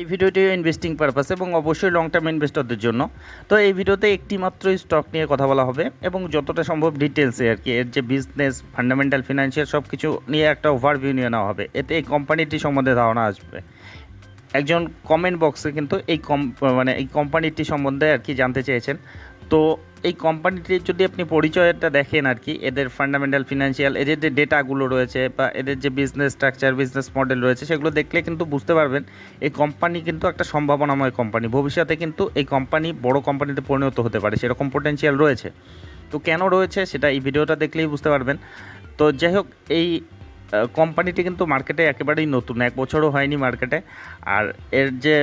এই ভিডিওটি investing purpose এবং অবশ্যই লং টার্ম ইনভেস্টরদের জন্য। তো এই ভিডিওতে একটি মাত্র স্টক নিয়ে কথা বলা হবে এবং যতটা সম্ভব ডিটেলসে আর কি, এর যে বিজনেস ফান্ডামেন্টাল ফিনান্সিয়াল সব কিছু নিয়ে একটা ওভারভিউ নিয়ে নেওয়া হবে। এতে এই কোম্পানিটি সম্বন্ধে ধারণা আসবে। একজন কমেন্ট বক্সে কিন্তু এই কম মানে এই কোম্পানিটি সম্বন্ধে আর কি জানতে চেয়েছেন। তো এই কোম্পানিটির যদি আপনি পরিচয়টা দেখেন আর কি, এদের ফান্ডামেন্টাল ফিনান্সিয়াল এদের যে ডেটাগুলো রয়েছে বা এদের যে বিজনেস স্ট্রাকচার বিজনেস মডেল রয়েছে, সেগুলো দেখলে কিন্তু বুঝতে পারবেন এই কোম্পানি কিন্তু একটা সম্ভাবনাময় কোম্পানি ভবিষ্যতে কিন্তু এই কোম্পানি বড় কোম্পানিতে পরিণত হতে পারে, সেরকম পোটেনশিয়াল রয়েছে। তো কেন রয়েছে সেটা এই ভিডিওটা দেখলেই বুঝতে পারবেন। তো যাই হোক, এই কোম্পানিটি কিন্তু মার্কেটে একেবারেই নতুন, এক বছরও হয়নি মার্কেটে আর এর যে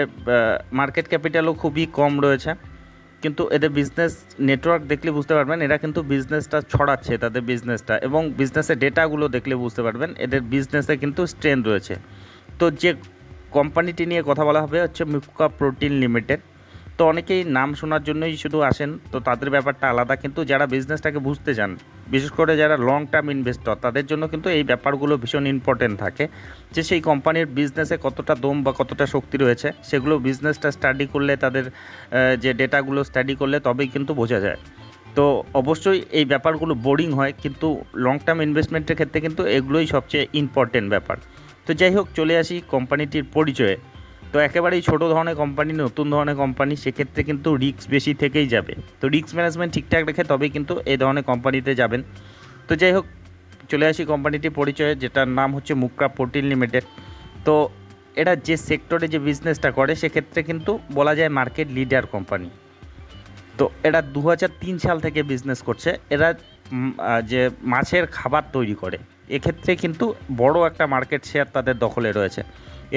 মার্কেট ক্যাপিটালও খুবই কম রয়েছে। কিন্তু এদের বিজনেস নেটওয়ার্ক দেখলে বুঝতে পারবেন, এরা কিন্তু বিজনেসটা ছড়াচ্ছে, তাদের বিজনেসটা এবং বিজনেসের ডেটাগুলো দেখলে বুঝতে পারবেন, এদের বিজনেসে কিন্তু স্ট্রেন রয়েছে। তো যে কোম্পানিটি নিয়ে কথা বলা হবে হচ্ছে মিপকা প্রোটিন লিমিটেড তো অনেকেই নাম শোনার জন্যই শুধু আসেন। তো তাদের ব্যাপারটা আলাদা। কিন্তু যারা বিজনেসটাকে বুঝতে চান, বিশেষ করে যারা লং টার্ম ইনভেস্টর তাদের জন্য কিন্তু এই ব্যাপারগুলো ভীষণ ইম্পর্টেন্ট থাকে যে সেই কোম্পানির বিজনেসে কতটা দম বা কতটা শক্তি রয়েছে। সেগুলো বিজনেসটা স্টাডি করলে, তাদের যে ডেটাগুলো স্টাডি করলে তবেই কিন্তু বোঝা যায়। তো অবশ্যই এই ব্যাপারগুলো বোরিং হয়, কিন্তু লং টার্ম ইনভেস্টমেন্টের ক্ষেত্রে কিন্তু এগুলোই সবচেয়ে ইম্পর্টেন্ট ব্যাপার। তো যাই হোক, চলে আসি কোম্পানিটির পরিচয়ে। তো একেবারেই ছোটো ধরনের কোম্পানি নতুন ধরনের কোম্পানি সেক্ষেত্রে কিন্তু রিস্ক বেশি থেকেই যাবে। তো রিস্ক ম্যানেজমেন্ট ঠিকঠাক রেখে তবেই কিন্তু এই ধরনের কোম্পানিতে যাবেন। তো যাই হোক, চলে আসি কোম্পানিটির পরিচয়ে, যেটার নাম হচ্ছে মুক্রা প্রোটিন লিমিটেড তো এরা যে সেক্টরে যে বিজনেসটা করে, সেক্ষেত্রে কিন্তু বলা যায় মার্কেট লিডার কোম্পানি তো এরা দু হাজার তিন সাল থেকে বিজনেস করছে। এরা যে মাছের খাবার তৈরি করে। এক্ষেত্রে কিন্তু বড় একটা মার্কেট শেয়ার তাদের দখলে রয়েছে।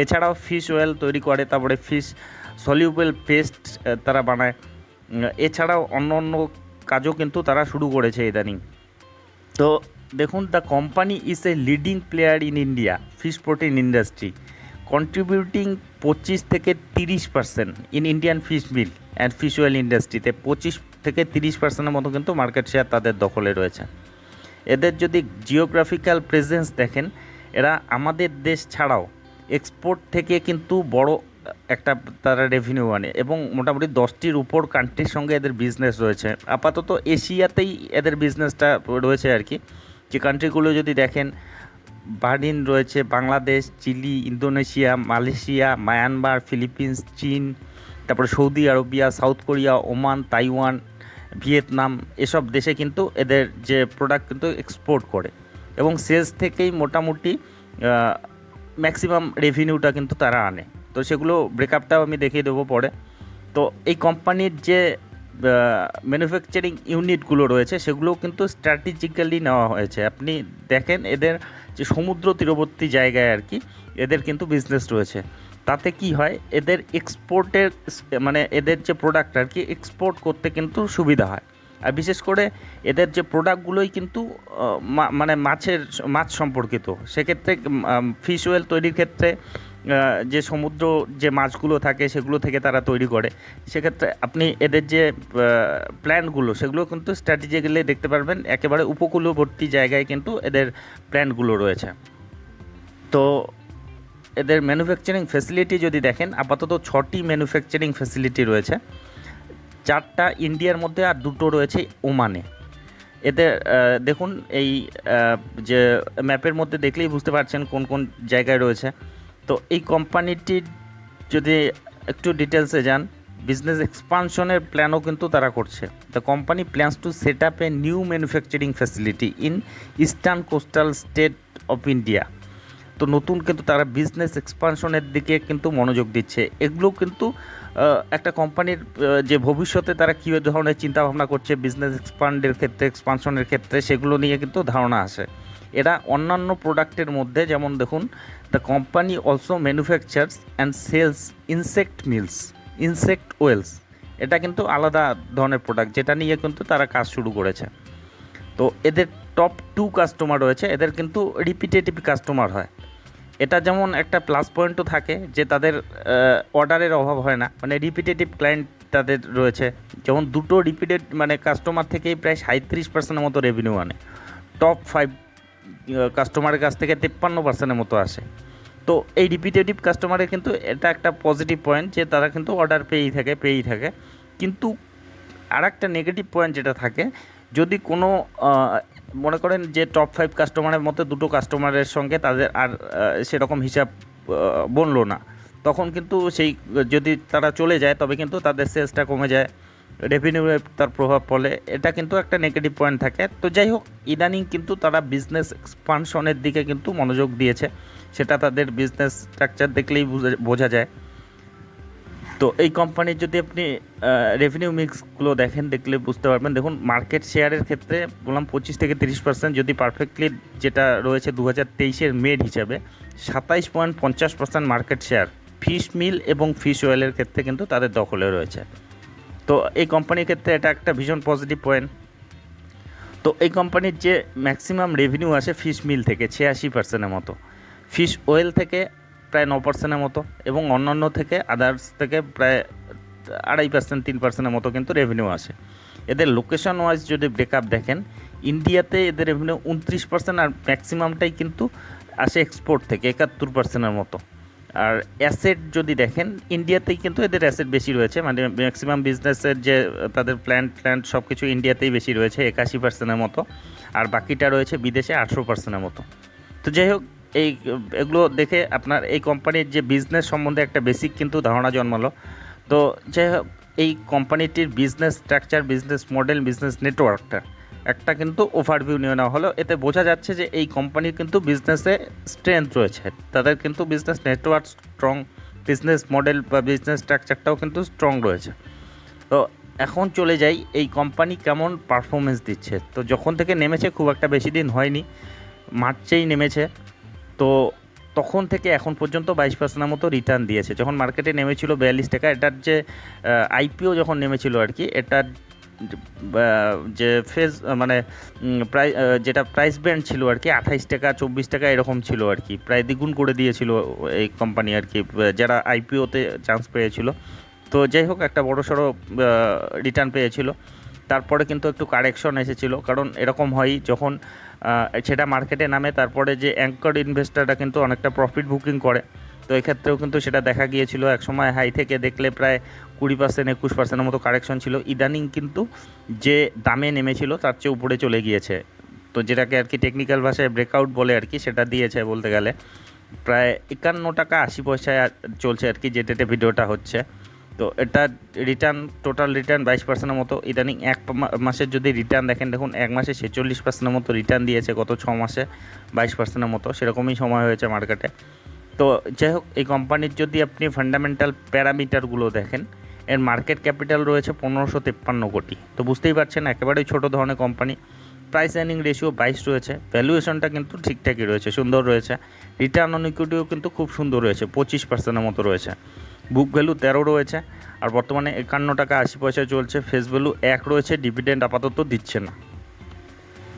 এছাড়াও ফিশ অয়েল তৈরি করে, তারপরে ফিশ সলিউবেল পেস্ট তারা বানায়। এছাড়াও অন্য অন্য কাজও কিন্তু তারা শুরু করেছে ইদানিং। তো দেখুন the company is a leading player in India fish protein industry contributing পঁচিশ থেকে তিরিশ percent in Indian fish meal and fish oil ইন্ডাস্ট্রিতে পঁচিশ থেকে তিরিশ পার্সেন্টের মতো কিন্তু মার্কেট শেয়ার তাদের দখলে রয়েছে। এদের যদি জিওগ্রাফিক্যাল প্রেজেন্স দেখেন, এরা আমাদের দেশ ছাড়াও এক্সপোর্ট থেকে কিন্তু বড় একটা তারা রেভিনিউ আনে এবং মোটামুটি দশটির উপর কান্ট্রির সঙ্গে এদের বিজনেস রয়েছে। আপাতত এশিয়াতেই এদের বিজনেসটা রয়েছে আর কি। যে কান্ট্রিগুলো যদি দেখেন বার্লিন রয়েছে, Bangladesh, Chile, Indonesia, Malaysia, Myanmar, Philippines, চীন, তারপরে Saudi Arabia, South Korea, Oman, Taiwan, Vietnam, এসব দেশে কিন্তু এদের যে প্রোডাক্ট কিন্তু এক্সপোর্ট করে। এবং সেলস থেকেই মোটামুটি ম্যাক্সিমাম রেভিনিউটা কিন্তু তারা আনে। তো সেগুলো ব্রেকআপটাও আমি দেখিয়ে দেবো পরে। তো এই কোম্পানির যে ম্যানুফ্যাকচারিং ইউনিটগুলো রয়েছে, সেগুলোও কিন্তু স্ট্র্যাটেজিক্যালি নেওয়া হয়েছে। আপনি দেখেন এদের যে সমুদ্র তীরবর্তী জায়গায় আর কি, এদের কিন্তু বিজনেস রয়েছে। তাতে কি হয়, এদের এক্সপোর্টের মানে এদের যে প্রোডাক্ট আর কি এক্সপোর্ট করতে কিন্তু সুবিধা হয়। আর বিশেষ করে এদের যে প্রোডাক্টগুলোই কিন্তু মানে মাছের, মাছ সম্পর্কিত। সেক্ষেত্রে ফিশ অয়েল তৈরির ক্ষেত্রে যে সমুদ্র যে মাছগুলো থাকে সেগুলো থেকে তারা তৈরি করে। সেক্ষেত্রে আপনি এদের যে প্ল্যানগুলো সেগুলো কিন্তু স্ট্র্যাটেজিক্যালি দেখতে পারবেন, একেবারে উপকূলবর্তী জায়গায় কিন্তু এদের প্ল্যানগুলো রয়েছে। তো এদের ম্যানুফ্যাকচারিং ফ্যাসিলিটি যদি দেখেন, আপাতত ছটি ম্যানুফ্যাকচারিং ফ্যাসিলিটি রয়েছে। চারটা ইন্ডিয়ার মধ্যে আর দুটো রয়েছে ওমানে। এতে দেখুন এই যে ম্যাপের মধ্যে দেখলেই বুঝতে পারছেন কোন কোন জায়গায় রয়েছে। তো এই কোম্পানিটির যদি একটু ডিটেলসে যান, বিজনেস এক্সপানশনের প্ল্যানও কিন্তু তারা করছে। The company plans to set up a new manufacturing facility in eastern coastal state of India তো নতুন কিন্তু তারা বিজনেস এক্সপানশনের দিকে কিন্তু মনোযোগ দিচ্ছে। এগুলো কিন্তু একটা কোম্পানির যে ভবিষ্যতে তারা কী ধরনের চিন্তাভাবনা করছে বিজনেস এক্সপান্ডের ক্ষেত্রে এক্সপানশনের ক্ষেত্রে, সেগুলো নিয়ে কিন্তু ধারণা আসে। এরা অন্যান্য প্রোডাক্টের মধ্যে, যেমন দেখুন the company also manufactures and sells insect meals insect oils এটা কিন্তু আলাদা ধরনের প্রোডাক্ট যেটা নিয়ে কিন্তু তারা কাজ শুরু করেছে। তো এদের টপ টু কাস্টমার রয়েছে, এদের কিন্তু রিপিটেটিভ কাস্টমার হয়। এটা যেমন একটা প্লাস পয়েন্টও থাকে যে তাদের অর্ডারের অভাব হয় না। মানে রিপিটেটিভ ক্লায়েন্ট তাদের রয়েছে। যেমন দুটো রিপিটেড মানে কাস্টমার থেকেই প্রায় সাঁত্রিশ পার্সেন্টের মতো রেভিনিউ আনে। টপ ফাইভ কাস্টমারের কাছ থেকে তেপ্পান্ন পার্সেন্টের মতো আসে। তো এই রিপিটেটিভ কাস্টমারের কিন্তু এটা একটা পজিটিভ পয়েন্ট যে তারা কিন্তু অর্ডার পেয়েই থাকে পেয়েই থাকে। কিন্তু আর একটা নেগেটিভ পয়েন্ট যেটা থাকে, যদি কোনো মনে করেন যে টপ ফাইভ কাস্টমারের মধ্যে দুটো কাস্টমারের সঙ্গে তাদের আর সেরকম হিসাব বনলো না। তখন কিন্তু সেই, যদি তারা চলে যায়, তবে কিন্তু তাদের সেলসটা কমে যায় রেভিনিউ তার প্রভাব পড়ে। এটা কিন্তু একটা নেগেটিভ পয়েন্ট থাকে। তো যাই হোক, ইদানিং কিন্তু তারা বিজনেস এক্সপানশনের দিকে কিন্তু মনোযোগ দিয়েছে। সেটা তাদের বিজনেস স্ট্রাকচার দেখলেই বোঝা যায়। তো এই কোম্পানির যদি আপনি রেভিনিউ মিক্সগুলো দেখেন, দেখলে বুঝতে পারবেন। দেখুন মার্কেট শেয়ারের ক্ষেত্রে বললাম পঁচিশ থেকে তিরিশ পার্সেন্ট যদি পারফেক্টলি যেটা রয়েছে দু হাজার তেইশের মেড হিসাবে, সাতাইশ পয়েন্ট পঞ্চাশ percent market share fish meal এবং ফিশ অয়েলের ক্ষেত্রে কিন্তু তাদের দখলে রয়েছে। তো এই কোম্পানির ক্ষেত্রে এটা একটা ভীষণ পজিটিভ পয়েন্ট তো এই কোম্পানির যে ম্যাক্সিমাম রেভিনিউ আসে ফিশ মিল থেকে, ছিয়াশি পার্সেন্টের মতো। ফিশ অয়েল থেকে প্রায় ন পার্সেন্টের মতো এবং অন্যান্য থেকে আদার্স থেকে প্রায় আড়াই পার্সেন্ট তিন পার্সেন্টের মতো কিন্তু রেভিনিউ আসে। এদের লোকেশন ওয়াইজ যদি ব্রেকআপ দেখেন ইন্ডিয়াতে এদের রেভিনিউ উনত্রিশ পার্সেন্ট আর ম্যাক্সিমামটাই কিন্তু আসে এক্সপোর্ট থেকে, একাত্তর পার্সেন্টের মতো। আর অ্যাসেট যদি দেখেন ইন্ডিয়াতেই কিন্তু এদের অ্যাসেট বেশি রয়েছে মানে ম্যাক্সিমাম বিজনেসের যে, তাদের প্ল্যান্ট প্ল্যান্ট সব কিছু ইন্ডিয়াতেই বেশি রয়েছে, একাশি পার্সেন্টের মতো। আর বাকিটা রয়েছে বিদেশে আঠেরো পার্সেন্টের মতো। তো যাই হোক এই, এগুলো দেখে আপনার এই কোম্পানির যে বিজনেস সম্বন্ধে একটা বেসিক কিন্তু ধারণা জন্মালো। তো যাই হোক, এই কোম্পানিটির business structure business model business নেটওয়ার্কটা একটা কিন্তু ওভারভিউ নিয়ে নেওয়া হলো। এতে বোঝা যাচ্ছে যে এই কোম্পানির কিন্তু বিজনেসে স্ট্রেংথ রয়েছে। তাদের কিন্তু business network strong business model বা বিজনেস স্ট্রাকচারটাও কিন্তু স্ট্রং রয়েছে। তো এখন চলে যাই, এই কোম্পানি কেমন পারফরমেন্স দিচ্ছে? তো যখন থেকে নেমেছে, খুব একটা বেশি দিন হয়নি, মার্চেই নেমেছে। তো তখন থেকে এখন পর্যন্ত বাইশ পার্সেন্টের মতো রিটার্ন দিয়েছে। যখন মার্কেটে নেমেছিল বিয়াল্লিশ টাকা, এটার যে আইপিও যখন নেমেছিল আর কি, এটার যে ফেজ মানে প্রায় যেটা প্রাইস ব্যান্ড ছিল আর কি, আঠাইশ টাকা, চব্বিশ টাকা এরকম ছিল আর কি। প্রায় দ্বিগুণ করে দিয়েছিল এই কোম্পানি আর কি, যারা আইপিওতে চান্স পেয়েছিল। তো যাই হোক, একটা বড় সড়ো রিটার্ন পেয়েছিল। তারপরে কিন্তু একটু কারেকশন এসেছিল। কারণ এরকম হয় যখন সেটা মার্কেটে নামে, তারপরে যে অ্যাঙ্কর ইনভেস্টাররা কিন্তু অনেকটা প্রফিট বুকিং করে। তো এক্ষেত্রেও কিন্তু সেটা দেখা গিয়েছিল এক সময় হাই থেকে দেখলে প্রায় কুড়ি পার্সেন্ট একুশ পার্সেন্টের মতো কারেকশন ছিল। ইদানিং কিন্তু যে দামে নেমেছিল, তার চেয়ে উপরে চলে গিয়েছে। তো যেটাকে আর কি টেকনিক্যাল ভাষায় ব্রেকআউট বলে আর কি, সেটা দিয়েছে বলতে গেলে। প্রায় একান্ন টাকা আশি পয়সায় চলছে আর কি যে ডেটে ভিডিওটা হচ্ছে। তো এটা রিটার্ন টোটাল রিটার্ন বাইশ পার্সেন্টের মতো। ইদানিং এক মাসের যদি রিটার্ন দেখেন, দেখুন এক মাসে ছেচল্লিশ পার্সেন্টের মতো রিটার্ন দিয়েছে গত ছ মাসে বাইশ পার্সেন্টের মতো। সেরকমই সময় হয়েছে মার্কেটে তো যাই হোক, এই কোম্পানির যদি আপনি ফান্ডামেন্টাল প্যারামিটারগুলো দেখেন, এর মার্কেট ক্যাপিটাল রয়েছে পনেরোশো তেপ্পান্ন কোটি। তো বুঝতেই পারছেন, একেবারেই ছোটো ধরনের কোম্পানি প্রাইস আর্নিং রেশিও বাইশ রয়েছে। ভ্যালুয়েশনটা কিন্তু ঠিকঠাকই রয়েছে, সুন্দর রয়েছে। রিটার্ন অন ইকুইটিও কিন্তু খুব সুন্দর রয়েছে, পঁচিশ পার্সেন্টের মতো রয়েছে। বুক ভ্যালু তেরো রয়েছে, আর বর্তমানে একান্ন টাকা আশি পয়সা চলছে, ফেস ভ্যালু এক রয়েছে, ডিভিডেন্ড আপাতত দিচ্ছে না।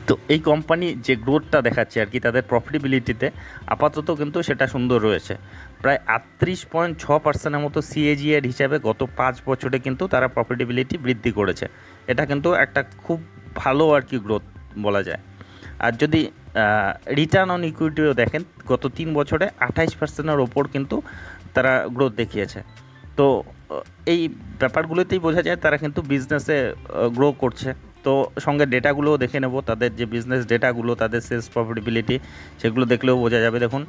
তো এই কোম্পানি যে গ্রোথটা দেখাচ্ছে আর কি, তাদের প্রফিটেবিলিটিতে আপাতত কিন্তু সেটা সুন্দর রয়েছে। প্রায় আটত্রিশ পয়েন্ট ছ পার্সেন্টের মতো সিএজিএর হিসাবে গত পাঁচ বছরে কিন্তু তারা প্রফিটেবিলিটি বৃদ্ধি করেছে। এটা কিন্তু একটা খুব ভালো আর কি গ্রোথ বলা যায়। আর যদি রিটার্ন অন ইকুইটিও দেখেন, গত তিন বছরে আঠাইশ পার্সেন্টের ওপর কিন্তু তারা গ্রোথ দেখিয়েছে। তো এই ব্যাপারগুলোতেই বোঝা যায় তারা কিন্তু বিজনেসে গ্রো করছে। তো, সঙ্গে ডেটাগুলোও দেখে নেব, তাদের যে বিজনেস ডেটাগুলো, তাদের সেলস প্রফিটেবিলিটি সেগুলো দেখলেও বোঝা যাবে। দেখুন,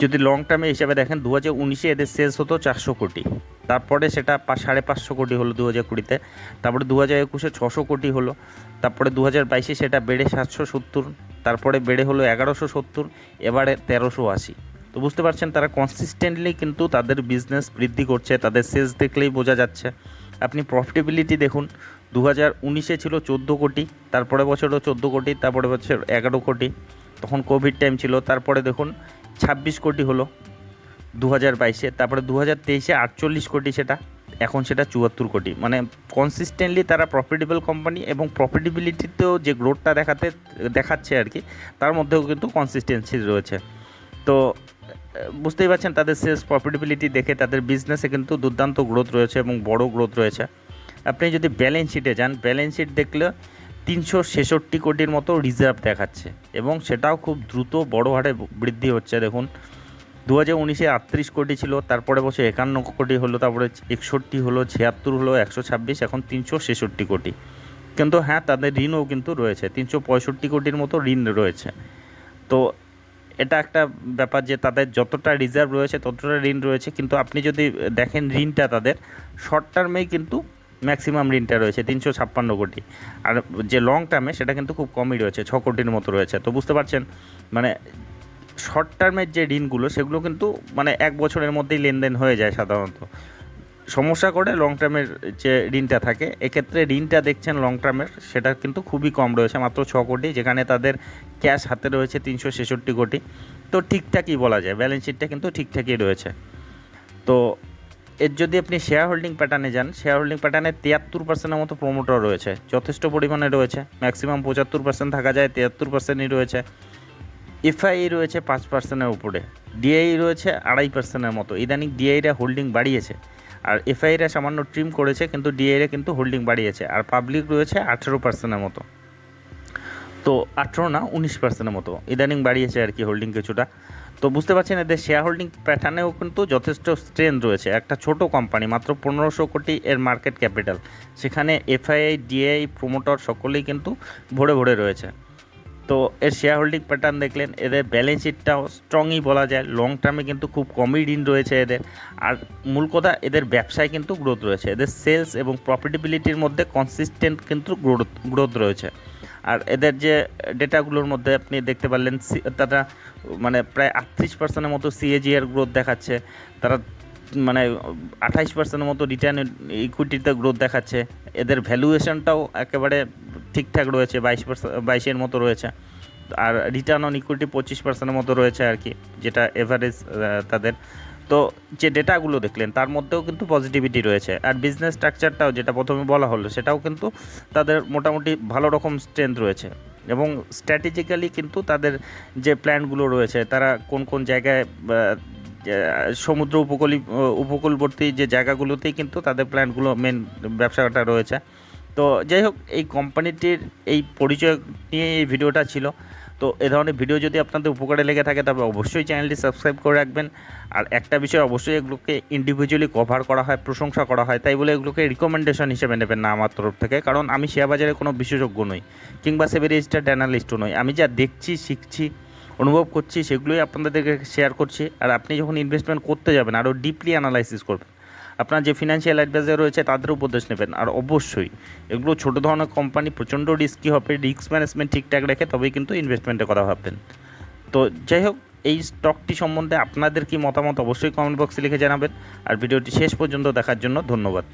যদি লং টার্মে হিসাবে দেখেন দু হাজার উনিশে এদের সেলস হতো চারশো কোটি। তারপরে সেটা সাড়ে পাঁচশো কোটি হলো দু হাজার কুড়িতে। তারপরে দু হাজার একুশে ছশো কোটি হলো। তারপরে দু হাজার বাইশে সেটা বেড়ে সাতশো সত্তর। তারপরে বেড়ে হলো এগারোশো সত্তর। এবারে তেরোশো আশি। তো বুঝতে পারছেন, তারা কনসিস্টেন্টলি কিন্তু তাদের বিজনেস বৃদ্ধি করছে, তাদের সেলস দেখলেই বোঝা যাচ্ছে। আপনি প্রফিটেবিলিটি দেখুন দু হাজার উনিশে ছিল চোদ্দ কোটি, তারপরে বছরও চোদ্দ কোটি, তারপরে বছর এগারো কোটি, তখন কোভিড টাইম ছিল, তারপরে দেখুন ছাব্বিশ কোটি হলো দু হাজার বাইশে, তারপরে দু হাজার তেইশে আটচল্লিশ কোটি সেটা, এখন সেটা চুয়াত্তর কোটি। মানে কনসিস্টেন্টলি তারা প্রফিটেবল কোম্পানি এবং প্রফিটেবিলিটিতেও যে গ্রোথটা দেখাতে, দেখাচ্ছে আর কি, তার মধ্যেও কিন্তু কনসিস্টেন্সি রয়েছে। তো বুঝতেই পারছেন, তাদের সেলস প্রফিটেবিলিটি দেখে তাদের বিজনেসে কিন্তু দুর্দান্ত গ্রোথ রয়েছে এবং বড় গ্রোথ রয়েছে। আপনি যদি ব্যালেন্স শিটে যান ব্যালেন্স শিট দেখলে তিনশো ছেষট্টি কোটির মতো রিজার্ভ দেখাচ্ছে এবং সেটাও খুব দ্রুত বড় হারে বৃদ্ধি হচ্ছে। দেখুন দু হাজার উনিশে আটত্রিশ কোটি ছিল, তারপরে বছর একান্ন কোটি হলো, তারপরে একষট্টি হলো, ছিয়াত্তর হলো, একশো ছাব্বিশ, এখন তিনশো ছেষট্টি কোটি। কিন্তু হ্যাঁ তাদের ঋণও কিন্তু রয়েছে, তিনশো পঁয়ষট্টি কোটির মতো ঋণ রয়েছে। তো এটা একটা ব্যাপার যে তাদের যতটা রিজার্ভ রয়েছে, ততটা ঋণ রয়েছে। কিন্তু আপনি যদি দেখেন ঋণটা তাদের শর্ট টার্মেই কিন্তু ম্যাক্সিমাম ঋণটা রয়েছে তিনশো ছাপ্পান্ন কোটি। আর যে লং টার্মে সেটা কিন্তু খুব কমই রয়েছে, ছ কোটির মতো রয়েছে। তো বুঝতে পারছেন? মানে শর্ট টার্মের যে ঋণগুলো, সেগুলো কিন্তু মানে এক বছরের মধ্যেই লেনদেন হয়ে যায় সাধারণত। সমস্যা করে লং টার্মের যে ঋণটা থাকে, এক্ষেত্রে ঋণটা দেখছেন লং টার্মের সেটা কিন্তু খুবই কম রয়েছে, মাত্র ছ কোটি, যেখানে তাদের ক্যাশ হাতে রয়েছে তিনশো ছেষট্টি কোটি। তো ঠিকঠাকই বলা যায় ব্যালেন্স শিটটা কিন্তু ঠিকঠাকই রয়েছে। তো এর যদি আপনি শেয়ার হোল্ডিং প্যাটার্নে যান শেয়ার হোল্ডিং প্যাটার্নে তিয়াত্তর পার্সেন্টের মতো প্রমোটার রয়েছে, যথেষ্ট পরিমাণে রয়েছে ম্যাক্সিমাম পঁচাত্তর পার্সেন্ট থাকা যায়, তিয়াত্তর পার্সেন্টই রয়েছে। এফআই রয়েছে পাঁচ পার্সেন্টের উপরে ডিআই রয়েছে আড়াই পার্সেন্টের মতো, ইদানিং ডিআইরা হোল্ডিং বাড়িয়েছে। আর এফআইরা সামান্য ট্রিম করেছে, কিন্তু ডিআইরা কিন্তু হোল্ডিং বাড়িয়েছে, আর পাবলিক রয়েছে আঠেরো পার্সেন্টের মতো। তো আঠেরো না, উনিশ পার্সেন্টের মতো। ইদানিং বাড়িয়েছে আর কি হোল্ডিং কিছুটা। তো বুঝতে পারছেন এদের শেয়ার হোল্ডিং প্যাটার্নেও কিন্তু যথেষ্ট স্ট্রেন রয়েছে। একটা ছোট কোম্পানি মাত্র পনেরোশো কোটি এর মার্কেট ক্যাপিটাল সেখানে এফআইআই ডিআই প্রোমোটর সকলেই কিন্তু ভরে ভরে রয়েছে। তো এর শেয়ার হোল্ডিং প্যাটার্ন দেখলেন, এদের ব্যালেন্স শিটটাও স্ট্রংই বলা যায়। লং টার্মে কিন্তু খুব কমই ঋণ রয়েছে এদের। আর মূল কথা, এদের ব্যবসায় কিন্তু গ্রোথ রয়েছে। এদের সেলস এবং প্রফিটেবিলিটির মধ্যে কনসিস্টেন্ট কিন্তু গ্রোথ গ্রোথ রয়েছে। আর এদের যে ডেটাগুলোর মধ্যে আপনি দেখতে পারলেন তারা মানে প্রায় আটত্রিশ পার্সেন্টের মতো সিএজিআর গ্রোথ দেখাচ্ছে। তারা মানে আঠাইশ পার্সেন্টের মতো রিটার্ন ইকুইটিতে গ্রোথ দেখাচ্ছে। এদের ভ্যালুয়েশনটাও একেবারে ঠিকঠাক রয়েছে, বাইশ পার্সেন্ট বাইশের মতো রয়েছে। আর রিটার্ন অন ইকুইটি পঁচিশ পার্সেন্টের মতো রয়েছে আর কি, যেটা এভারেজ তাদের। তো যে ডেটাগুলো দেখলেন, তার মধ্যেও কিন্তু পজিটিভিটি রয়েছে। আর বিজনেস স্ট্রাকচারটাও যেটা প্রথমে বলা হলো, সেটাও কিন্তু তাদের মোটামুটি ভালো রকম স্ট্রেংথ রয়েছে। এবং স্ট্র্যাটেজিক্যালি কিন্তু তাদের যে প্ল্যানগুলো রয়েছে, তারা কোন কোন জায়গায় সমুদ্র উপকূলী উপকূলবর্তী যে জায়গাগুলোতেই কিন্তু তাদের প্ল্যানগুলো মেন ব্যবসাটা রয়েছে। তো যাই হোক এই কোম্পানিটির এই পরিচয় নিয়ে এই ভিডিওটা ছিল। তো এ ধরনের ভিডিও যদি আপনাদের উপকারে লেগে থাকে, তবে অবশ্যই চ্যানেলটি সাবস্ক্রাইব করে রাখবেন। আর একটা বিষয় অবশ্যই এগুলোকে ইন্ডিভিজুয়ালি কভার করা হয়, প্রশংসা করা হয়, তাই বলে এগুলোকে রিকমেন্ডেশন হিসেবে নেবেন না আমার তরফ থেকে, কারণ আমি শেয়ার বাজারে কোনো বিশেষজ্ঞ নই, কিংবা সেভি রেজিস্টার্ড অ্যানালিস্টও নই। আমি যা দেখছি, শিখছি, অনুভব করছি, সেগুলোই আপনাদেরকে শেয়ার করছি। আর আপনি যখন ইনভেস্টমেন্ট করতে যাবেন, আরও ডিপলি অ্যানালাইসিস করবেন আপনার যে ফিনান্সিয়াল অ্যাডভাইজার রয়েছে তাদের উপদেশ নেবেন। আর অবশ্যই এগুলো ছোটো ধরনের কোম্পানি প্রচণ্ড রিস্কি হবে রিস্ক ম্যানেজমেন্ট ঠিকঠাক রেখে তবেই কিন্তু ইনভেস্টমেন্টের কথা ভাববেন। তো যাই হোক, এই স্টকটি সম্বন্ধে আপনাদের কি মতামত অবশ্যই কমেন্ট বক্সে লিখে জানাবেন। আর ভিডিওটি শেষ পর্যন্ত দেখার জন্য ধন্যবাদ।